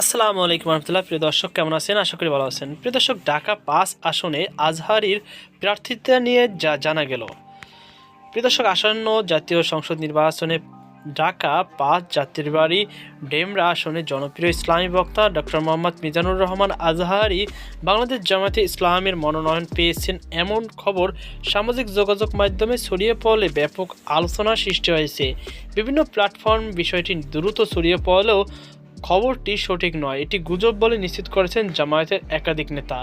আসসালামু আলাইকুম রহমতুল্লাহ, প্রিয় দর্শক, কেমন আছেন? আশা করি ভালো আছেন। প্রিয় দর্শক, ঢাকা পাঁচ আসনে আজহারির প্রার্থিতা নিয়ে যা জানা গেল। প্রিয় দর্শক, আসন্ন জাতীয় সংসদ নির্বাচনে ঢাকা পাঁচ জাতির বাড়ি ডেমরা আসনে জনপ্রিয় ইসলামী বক্তা ডক্টর মোহাম্মদ মিজানুর রহমান আজহারি বাংলাদেশ জামাতে ইসলামের মনোনয়ন পেয়েছেন এমন খবর সামাজিক যোগাযোগ মাধ্যমে ছড়িয়ে পড়লে ব্যাপক আলোচনা সৃষ্টি হয়েছে। বিভিন্ন প্ল্যাটফর্ম বিষয়টি দ্রুত ছড়িয়ে পড়লেও খবরটি সঠিক নয়, এটি গুজব বলে নিশ্চিত করেছেন জামায়াতের একাধিক নেতা।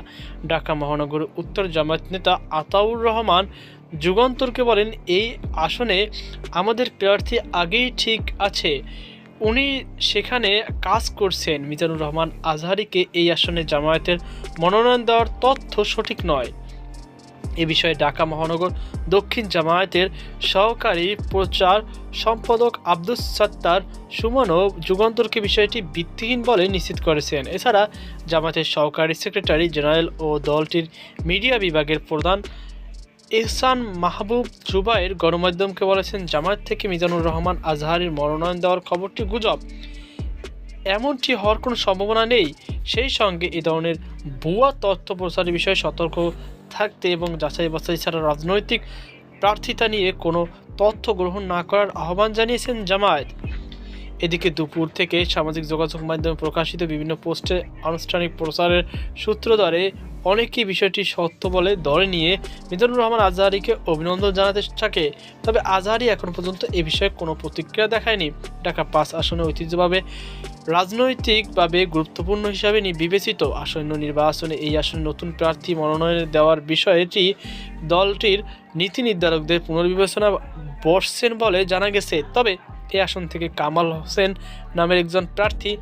ঢাকা মহানগর উত্তর জামায়াত নেতা আতাউর রহমান যুগান্তরকে বলেন, এই আসনে আমাদের প্রার্থী আগেই ঠিক আছে। উনি সেখানে কাজ করছেন। মিজানুর রহমান আজহারিকে এই আসনে জামায়াতের মনোনয়ন দেওয়ার তথ্য সঠিক নয়। এ বিষয়ে ঢাকা মহানগর দক্ষিণ জামায়াতের সহকারী প্রচার সম্পাদক আব্দুস সাত্তার সুমনও যুগান্তরকে বিষয়টি ভিত্তিহীন বলে নিশ্চিত করেছেন। এছাড়া জামায়াতের সহকারী সেক্রেটারি জেনারেল ও দলটির মিডিয়া বিভাগের প্রধান এহসান মাহবুব জুবাইর গণমাধ্যমকে বলেছেন জামায়াত থেকে মিজানুর রহমান আজহারের মনোনয়ন দেওয়ার খবরটি গুজব। এমনটি হওয়ার কোনো সম্ভাবনা নেই। সেই সঙ্গে এ ধরনের ভুয়া তথ্য প্রচারের বিষয়ে সতর্ক থাকতে এবং যাচাই বাছাই ছাড়া রাজনৈতিক প্রার্থিতা নিয়ে কোনো তথ্য গ্রহণ না করার আহ্বান জানিয়েছেন জামায়াত। এদিকে দুপুর থেকে সামাজিক যোগাযোগ মাধ্যমে প্রকাশিত বিভিন্ন পোস্টে আনুষ্ঠানিক প্রচারের সূত্র ধরে অনেকেই বিষয়টি সত্য বলে ধরে নিয়ে মিজানুর রহমান আজহারিকে অভিনন্দন জানাতে থাকে। তবে আজহারি এখন পর্যন্ত এ বিষয়ে কোনো প্রতিক্রিয়া দেখায়নি। ঢাকা পাঁচ আসনে ঐতিহ্যভাবে রাজনৈতিকভাবে গুরুত্বপূর্ণ হিসাবে বিবেচিত। আসন্ন নির্বাচনে এই আসনে নতুন প্রার্থী মনোনয়ন দেওয়ার বিষয়টি দলটির নীতি নির্ধারকদের পুনর্বিবেচনা বসছেন বলে জানা গেছে। তবে এ আসন থেকে কামাল হোসেন নামের একজন প্রার্থী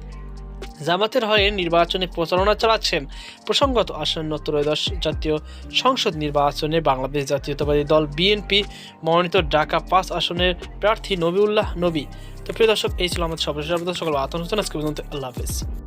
জামাতের হয়ে নির্বাচনে প্রচারণা চালাচ্ছেন। প্রসঙ্গত, আসন্ন ত্রয়োদশ জাতীয় সংসদ নির্বাচনে বাংলাদেশ জাতীয়তাবাদী দল বিএনপি মনোনীত ঢাকা পাঁচ আসনের প্রার্থী নবীউল্লাহ নবী। তো প্রিয় দর্শক, এই ছিল আমাদের সর্বশেষ। সকল আতঙ্ক আজকে পর্যন্ত আল্লাহ হাফেজ।